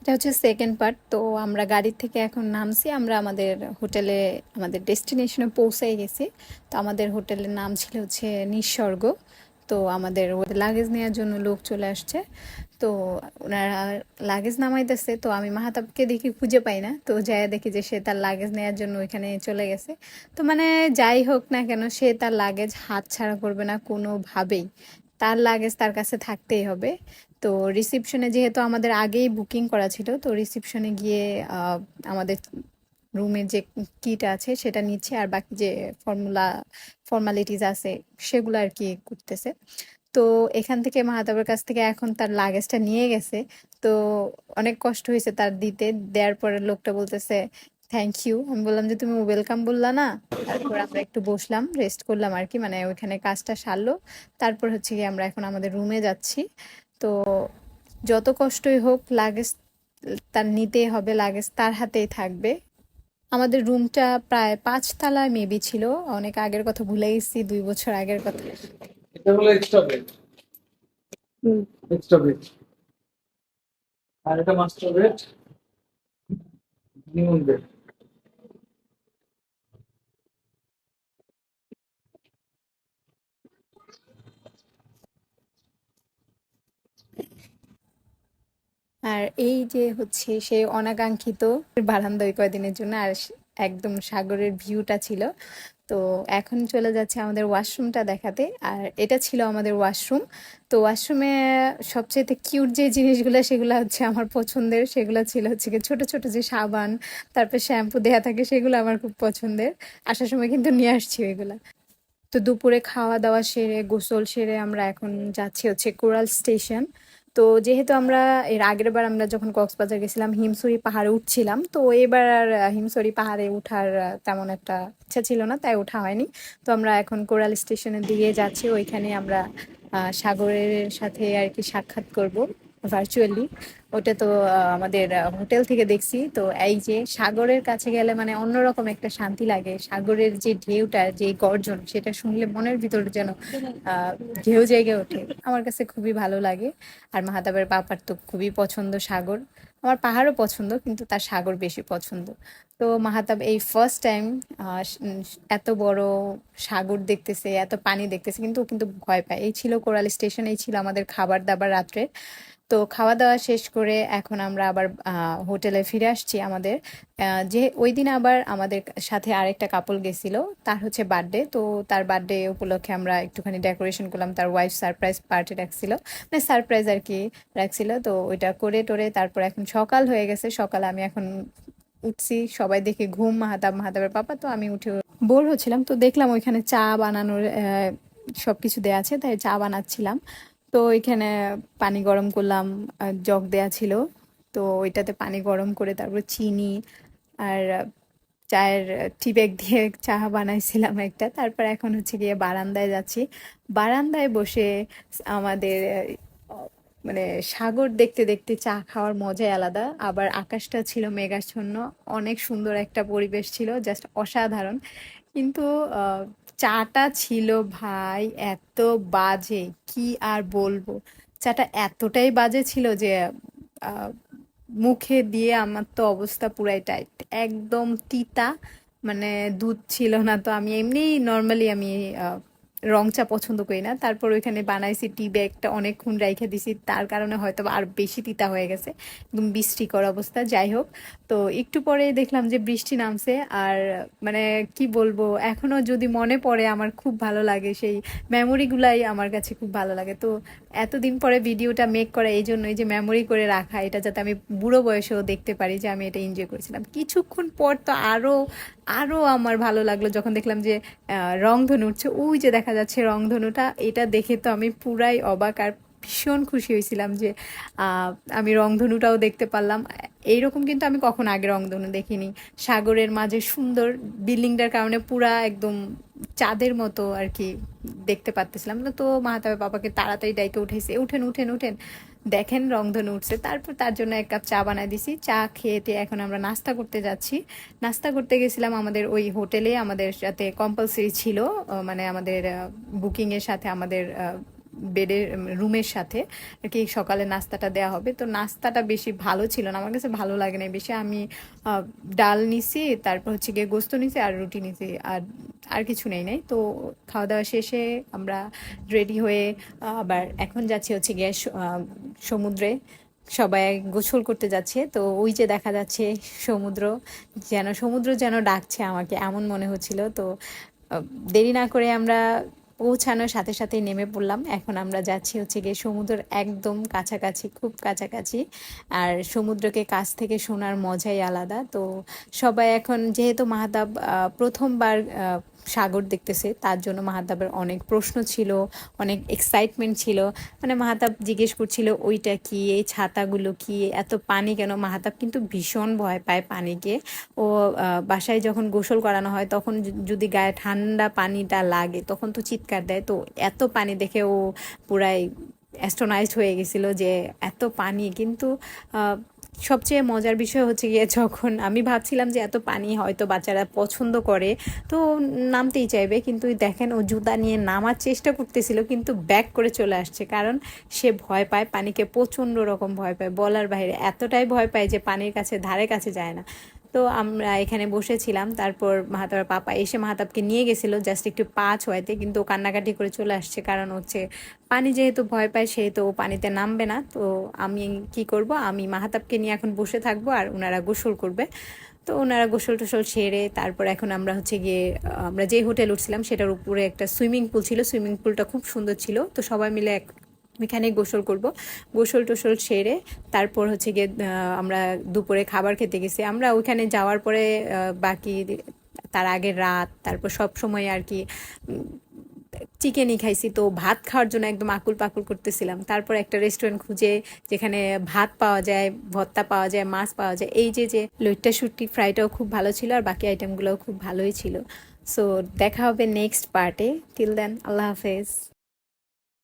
এটা হচ্ছে second part তো আমরা গাড়ির থেকে এখন নামছি, আমরা আমাদের হোটেলে, আমাদের ডেস্টিনেশনে পৌঁছে গেছি। তো আমাদের হোটেলের নাম ছিল হচ্ছে নিঃস্বর্গ তো আমাদের লাগেজ নেওয়ার জন্য লোক চলে আসছে। তো ওনারা লাগেজ নামাইতেছে, তো আমি মাহাতাবকে দেখি, খুঁজে পাই না। তো যাই দেখি যে সে তার লাগেজ নেওয়ার জন্য ওইখানে চলে গেছে। তো মানে যাই হোক না কেন, সে তার লাগেজ হাত ছাড়া করবে না কোনোভাবেই। তার লাগেজ তার কাছে থাকতেই হবে। তো রিসিপশনে যেহেতু আমাদের আগেই বুকিং করা ছিল, তো রিসিপশনে গিয়ে আমাদের রুমের যে কিট আছে সেটা নিচ্ছে আর বাকি যে ফর্মুলা ফর্মালিটিস আছে সেগুলো আর কি করতেছে। তো এখান থেকে মাহাতাবের কাছ থেকে এখন তার লাগেজটা নিয়ে গেছে। তো অনেক কষ্ট হয়েছে তার দিতে। দেওয়ার পরে লোকটা বলতেছে থ্যাংক ইউ আমি বললাম যে তুমি ওয়েলকাম বললা না। তারপর আমরা একটু বসলাম রেস্ট করলাম আর কি মানে ওইখানে কাজটা সারলো। তারপর হচ্ছে কি আমরা এখন আমাদের রুমে যাচ্ছি। তো যত কষ্টই হোক লাগেজ তার নিতেই হবে লাগেজ তার হাতেই থাকবে। আমাদের রুমটা প্রায় পাঁচ তলায় মেবি ছিল অনেক আগের কথা ভুলে গেছি দুই বছর আগের কথা। এটা হলো এক্সট্রা বেড এক্সট্রা বেড আর এটা মাস্টার বেড নিউন বেড আর এই যে হচ্ছে সে অনাকাঙ্ক্ষিত বারান্দায় কয়দিনের জন্য আর একদম সাগরের ভিউটা ছিল। তো এখন চলে যাচ্ছে আমাদের ওয়াশরুমটা দেখাতে। আর এটা ছিল আমাদের ওয়াশরুম তো ওয়াশরুমে সবচেয়ে কিউট যে জিনিসগুলো, সেগুলো হচ্ছে আমার পছন্দের। সেগুলো ছিল হচ্ছে কি ছোট ছোট যে সাবান, তারপর শ্যাম্পু দেয়া থাকে, সেগুলো আমার খুব পছন্দের। আসার সময় কিন্তু নিয়ে আসছি ওইগুলা। তো দুপুরে খাওয়া দাওয়া সেরে, গোসল সেরে আমরা এখন যাচ্ছি হচ্ছে কোরাল স্টেশন। তো যেহেতু আমরা এর আগের বার আমরা যখন কক্সবাজার গেছিলাম হিমসুরি পাহাড়ে উঠছিলাম, তো এবার আর হিমসুরি পাহাড়ে উঠার তেমন একটা ইচ্ছা ছিল না, তাই ওঠা হয়নি। তো আমরা এখন কোরাল স্টেশনের দিকে যাচ্ছি, ওইখানে আমরা সাগরের সাথে আর কি সাক্ষাৎ করব। ভার্চুয়ালি ওটা তো আমাদের হোটেল থেকে দেখছি। তো এই যে সাগরের কাছে গেলে মানে অন্যরকম একটা শান্তি লাগে। সাগরের যে ঢেউটা, যে গর্জন, সেটা শুনলে মনের ভিতর যেন ঢেউ জেগে ওঠে। আমার কাছে খুবই ভালো লাগে। আর মাহাতাবের বাপার তো খুবই পছন্দ সাগর। আমার পাহাড়ও পছন্দ, কিন্তু তার সাগর বেশি পছন্দ। তো মাহাতাব, এই ফার্স্ট টাইম এত বড় সাগর দেখতেছে, এত পানি দেখতেছে, কিন্তু কিন্তু ভয় পায়। এই ছিল কোরাল স্টেশন, এই ছিল আমাদের খাবার দাবার রাত্রে। তো খাওয়া দাওয়া শেষ করে এখন আমরা আবার হোটেলে ফিরে আসছি আমাদের। যে, ওই দিন আবার আমাদের সাথে আরেকটা কাপল গেছিল। তার হচ্ছে বার্থডে তো তার বার্থডে উপলক্ষে আমরা একটুখানি ডেকোরেশন করলাম। তার ওয়াইফ সারপ্রাইজ পার্টি রাখছিল। মানে সারপ্রাইজ আর কি রাখছিল। তো ওইটা করে টোরে তারপর এখন সকাল হয়ে গেছে। সকালে আমি এখন উঠছি। সবাই দেখে ঘুম, মাহাতাব, মাহাতাবের পাপা। তো আমি উঠে বোর হচ্ছিলাম। তো দেখলাম ওইখানে চা বানানোর সব কিছু দেয়া আছে। তাই চা বানাচ্ছিলাম। তো ওইখানে পানি গরম করলাম জগ দেয়া ছিল। তো ওইটাতে পানি গরম করে তারপর চিনি আর চায়ের টি ব্যাগ দিয়ে চা বানাইছিলাম একটা। তারপর এখন হচ্ছে গিয়ে বারান্দায় যাচ্ছি। বারান্দায় বসে আমাদের মানে সাগর দেখতে দেখতে চা খাওয়ার মজাই আলাদা। আবার আকাশটা ছিল মেঘাচ্ছন্ন, অনেক সুন্দর একটা পরিবেশ ছিল জাস্ট অসাধারণ। কিন্তু চাটা ছিল ভাই এত বাজে, কি আর বলব? চাটা এতটাই বাজে ছিল যে মুখে দিয়ে আমার তো অবস্থা পুরাই টাইট একদম তিতা মানে দুধ ছিল না তো আমি এমনি নর্মালি আমি রং চা পছন্দ করি না। তারপর ওইখানে বানাইছি টি ব্যাগটা অনেকক্ষণ রাইখে দিছি। তার কারণে হয়তো আর বেশি তিতা হয়ে গেছে। একদম বৃষ্টিকর অবস্থা। যাই হোক তো একটু পরে দেখলাম যে বৃষ্টি নামছে। আর মানে কি বলব এখনও যদি মনে পড়ে আমার খুব ভালো লাগে। সেই মেমোরিগুলাই আমার কাছে খুব ভালো লাগে। তো এতদিন পরে ভিডিওটা মেক করা এই জন্যই যে মেমোরি করে রাখা এটা যাতে আমি বুড়ো বয়সেও দেখতে পারি যে আমি এটা এনজয় করেছিলাম। কিছুক্ষণ পর তো আরও আরও আমার ভালো লাগল। যখন দেখলাম যে আহ, রংধনু উঠছে ওই যে দেখা যাচ্ছে রংধনুটা এটা দেখে তো আমি পুরাই অবাক আর ভীষণ খুশি হয়েছিলাম যে আমি রংধনুটাও দেখতে পারলাম। এইরকম কিন্তু আমি কখন আগে রংধনু দেখিনি। সাগরের মাঝে সুন্দর বিল্ডিংটার কারণে পুরা একদম চাঁদের মতো আর কি দেখতে পারতেছিলাম। তো মাহাতাবে বাবাকে তাড়াতাড়ি ডাইকে উঠেছে উঠেন উঠেন উঠেন। দেখেন রংধনু উঠছে। তারপর তার জন্য এক কাপ চা বানাই দিছি। চা খেয়েতে এখন আমরা নাস্তা করতে যাচ্ছি। নাস্তা করতে গেছিলাম আমাদের ওই হোটেলে। আমাদের সাথে কম্পালসারি ছিল মানে আমাদের বুকিংয়ের সাথে আমাদের বেডের রুমের সাথে। আর কি সকালে নাস্তাটা দেওয়া হবে। তো নাস্তাটা বেশি ভালো ছিল না। আমার কাছে ভালো লাগে না বেশি। আমি ডাল নিছি, তারপর হচ্ছে গিয়ে গোস্ত নিছি, আর রুটি নিছি, আর আর কিছু নেই, নাই। তো খাওয়া দাওয়া শেষে আমরা রেডি হয়ে, আবার এখন যাচ্ছি হচ্ছে গিয়ে সমুদ্রে। সবাই গোসল করতে যাচ্ছে। তো ওই যে দেখা যাচ্ছে সমুদ্র, যেন সমুদ্র যেন ডাকছে আমাকে, এমন মনে হচ্ছিল। তো দেরি না করে আমরা পৌঁছানোর সাথে সাথে নেমে পড়লাম। এখন আমরা যাচ্ছি হচ্ছে গিয়ে সমুদ্রের একদম কাছাকাছি, খুব কাছাকাছি। আর সমুদ্রকে কাছ থেকে শোনার মজাই আলাদা। তো সবাই এখন, যেহেতু মাহাতাব প্রথমবার সাগর দেখতেছে, তার জন্য মাহাতাবের অনেক প্রশ্ন ছিল, অনেক এক্সাইটমেন্ট ছিল। মানে মাহাতাব জিজ্ঞেস করছিল, ওইটা কি? এই ছাতাগুলো কি? এত পানি কেন? মাহাতাব কিন্তু ভীষণ ভয় পায় পানিকে। ও বাসায় যখন গোসল করানো হয়, তখন যদি গায়ে ঠান্ডা পানিটা লাগে, তখন তো চিৎকার দেয়। তো এত পানি দেখে ও পুরাই অ্যাস্ট্রোনাইজড হয়ে গেছিল যে, এত পানি? কিন্তু সবচেয়ে মজার বিষয় হচ্ছে গিয়ে যখন আমি ভাবছিলাম যে এত পানি হয়তো বাচ্চারা পছন্দ করে, তো নামতেই চাইবে। কিন্তু দেখেন ও জুতা নিয়ে নামার চেষ্টা করতেছিল, কিন্তু ব্যাক করে চলে আসছে। কারণ সে ভয় পায়, পানিকে প্রচণ্ড রকম ভয় পায়। বলার বাইরে এতটাই ভয় পায় যে পানির কাছে, ধারে কাছে যায় না। তো আমরা এখানে বসেছিলাম। তারপর মাহাতাবের পাপা এসে মাহাতাবকে নিয়ে গেছিল। জাস্ট একটু পা ছোঁয়াতে, কিন্তু ও কান্নাকাটি করে চলে আসছে। কারণ হচ্ছে পানি যেহেতু ভয় পায়, সেহেতু ও পানিতে নামবে না। তো আমি কি করব? আমি মাহাতাবকে নিয়ে এখন বসে থাকব আর ওনারা গোসল করবে। তো ওনারা গোসল টোসল সেরে তারপর এখন আমরা হচ্ছে গিয়ে, আমরা যে হোটেল উঠছিলাম, সেটার উপরে একটা সুইমিং পুল ছিল। সুইমিং পুলটা খুব সুন্দর ছিল। তো সবাই মিলে এখানে গোসল করব। গোসল টোসল সেরে তারপর হচ্ছে গিয়ে আমরা দুপুরে খাবার খেতে গেছি। আমরা ওইখানে যাওয়ার পরে বাকি তার আগের রাত, তারপর সব সময় আর কি চিকেনই খাইছি। তো ভাত খাওয়ার জন্য একদম আকুল পাকুল করতেছিলাম। তারপর একটা রেস্টুরেন্ট খুঁজে, যেখানে ভাত পাওয়া যায় ভত্তা পাওয়া যায়, মাছ পাওয়া যায়। এই যে যে লইট্টা শুটকি ফ্রাইটাও খুব ভালো ছিল আর বাকি আইটেমগুলোও খুব ভালোই ছিল। সো দেখা হবে নেক্সট পার্টে টিল দেন আল্লাহ হাফেজ।